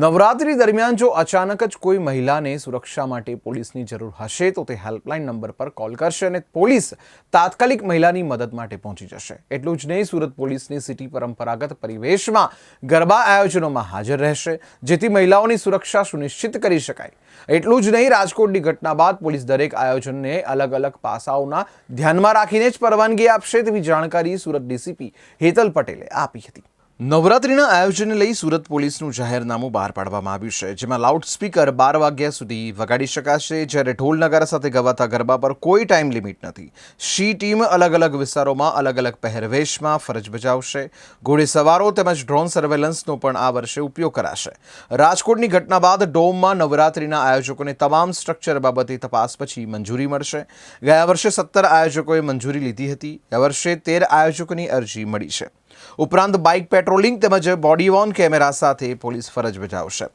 નવરાત્રી દરમિયાન જો અચાનક જ કોઈ મહિલાને સુરક્ષા માટે પોલીસની જરૂર હશે, તો તે હેલ્પલાઇન નંબર પર કોલ કરશે અને પોલીસ તાત્કાલિક મહિલાની મદદ માટે પહોંચી જશે. એટલું જ નહીં, સુરત પોલીસની સિટી પરંપરાગત પરિવેશમાં ગરબા આયોજનોમાં હાજર રહેશે, જેથી મહિલાઓની સુરક્ષા સુનિશ્ચિત કરી શકાય. એટલું જ નહીં, રાજકોટની ઘટના બાદ પોલીસ દરેક આયોજનને અલગ અલગ પાસાઓના ધ્યાનમાં રાખીને જ પરવાનગી આપશે, તેવી જાણકારી સુરત ડીસીપી હેતલ પટેલે આપી હતી. નવરાત્રીના આયોજનને લઈ સુરત પોલીસનું જાહેરનામું બહાર પાડવામાં આવ્યું છે, જેમાં લાઉડ સ્પીકર બાર વાગ્યા સુધી વગાડી શકાશે. જ્યારે ઢોલ નગારા સાથે ગવાતા ગરબા પર કોઈ ટાઈમ લિમિટ નથી. શી ટીમ અલગ અલગ વિસ્તારોમાં અલગ અલગ પહેરવેશમાં ફરજ બજાવશે. ઘોડેસવારો તેમજ ડ્રોન સર્વેલન્સનો પણ આ વર્ષે ઉપયોગ કરાશે. રાજકોટની ઘટના બાદ ડોમમાં નવરાત્રીના આયોજકોને તમામ સ્ટ્રક્ચર બાબતે તપાસ પછી મંજૂરી મળશે. ગયા વર્ષે સત્તર આયોજકોએ મંજૂરી લીધી હતી. આ વર્ષે તેર આયોજકોની અરજી મળી છે. ઉપરાંત બાઇક પેટ્રોલિંગ તેમજ બોડી વોર્ન કેમેરા સાથે પોલીસ ફરજ બજાવશે.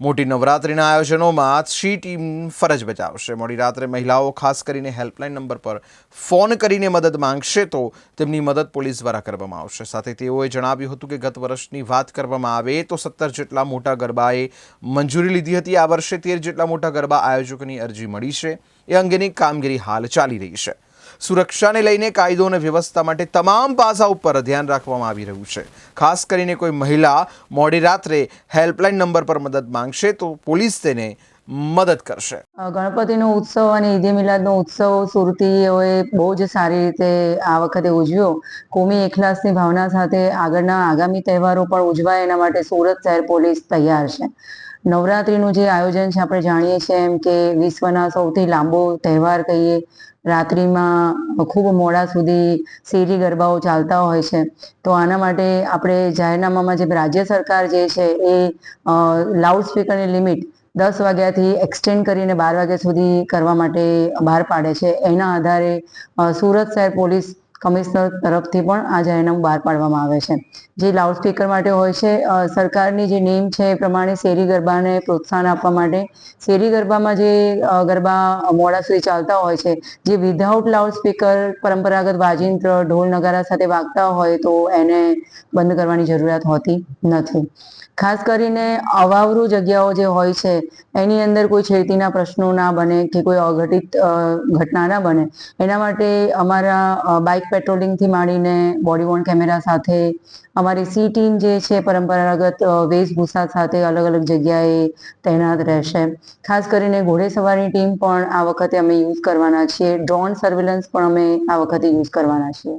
મોટી નવરાત્રિના આયોજનોમાં સી ટીમ ફરજ બજાવશે. મોડી રાત્રે મહિલાઓ ખાસ કરીને હેલ્પલાઇન નંબર પર ફોન કરીને મદદ માંગશે તો તેમની મદદ પોલીસ દ્વારા કરવામાં આવશે. સાથે તેઓએ જણાવ્યું હતું કે ગત વર્ષની વાત કરવામાં આવે તો સત્તર જેટલા મોટા ગરબાએ મંજૂરી લીધી હતી. આ વર્ષે તેર જેટલા મોટા ગરબા આયોજકોની અરજી મળી છે. એ અંગેની કામગીરી હાલ ચાલી રહી છે. સુરક્ષાને લઈને કાયદો અને વ્યવસ્થા માટે તમામ પાસા ઉપર ધ્યાન રાખવામાં આવી રહ્યું છે. ખાસ કરીને કોઈ મહિલા મોડી રાત્રે હેલ્પલાઇન નંબર પર મદદ માંગશે તો પોલીસ તેને મદદ કરશે. ગણપતિનો ઉત્સવ અને ઈદે મિલાદનો ઉત્સવ સુરતીઓએ બહુ જ સારી રીતે આ વખતે ઉજવ્યો. કોમી એકલાસની ભાવના સાથે આગળના આગામી તહેવારો પણ ઉજવાય એના માટે સુરત શહેર પોલીસ તૈયાર છે. નવરાત્રિનું જે આયોજન છે, આપણે જાણીએ છીએ એમ કે વિશ્વના સૌથી લાંબો તહેવાર કહીએ, રાત્રિમાં ખૂબ મોડા સુધી શેરી ગરબાઓ ચાલતા હોય છે. તો આના માટે આપણે જાહેરનામામાં જે રાજ્ય સરકાર જે છે, એ લાઉડ સ્પીકરની લિમિટ દસ વાગ્યાથી એક્સટેન્ડ કરીને બાર વાગ્યા સુધી કરવા માટે બહાર પાડે છે. એના આધારે સુરત શહેર પોલીસ કમિશનર તરફથી પણ આ જાહેરનામું બહાર પાડવામાં આવે છે. જે લાઉડસ્પીકર માટે હોય છે સરકારની જે નેમ છે એ પ્રમાણે શેરી ગરબાને પ્રોત્સાહન આપવા માટે શેરી ગરબામાં જે ગરબા મોડા સુધી ચાલતા હોય છે, જે વિધાઉટ લાઉડ સ્પીકર પરંપરાગત વાજિંત્ર, ઢોલ નગારા સાથે વાગતા હોય તો એને બંધ કરવાની જરૂરિયાત હોતી નથી. ખાસ કરીને અવાવરું જગ્યાઓ જે હોય છે, એની અંદર કોઈ છેડતીના પ્રશ્નો ના બને કે કોઈ અઘટિત ઘટના ના બને. એના માટે અમારા બાઇક પેટ્રોલિંગથી માંડીને બોડી વોર્ન કેમેરા સાથે, અમારી સી ટીમ જે છે પરંપરાગત વેશભૂષા સાથે અલગ અલગ જગ્યાએ તૈનાત રહેશે. ખાસ કરીને ઘોડેસવારની ટીમ પણ આ વખતે અમે યુઝ કરવાના છીએ. ડ્રોન સર્વેલન્સ પણ અમે આ વખતે યુઝ કરવાના છીએ.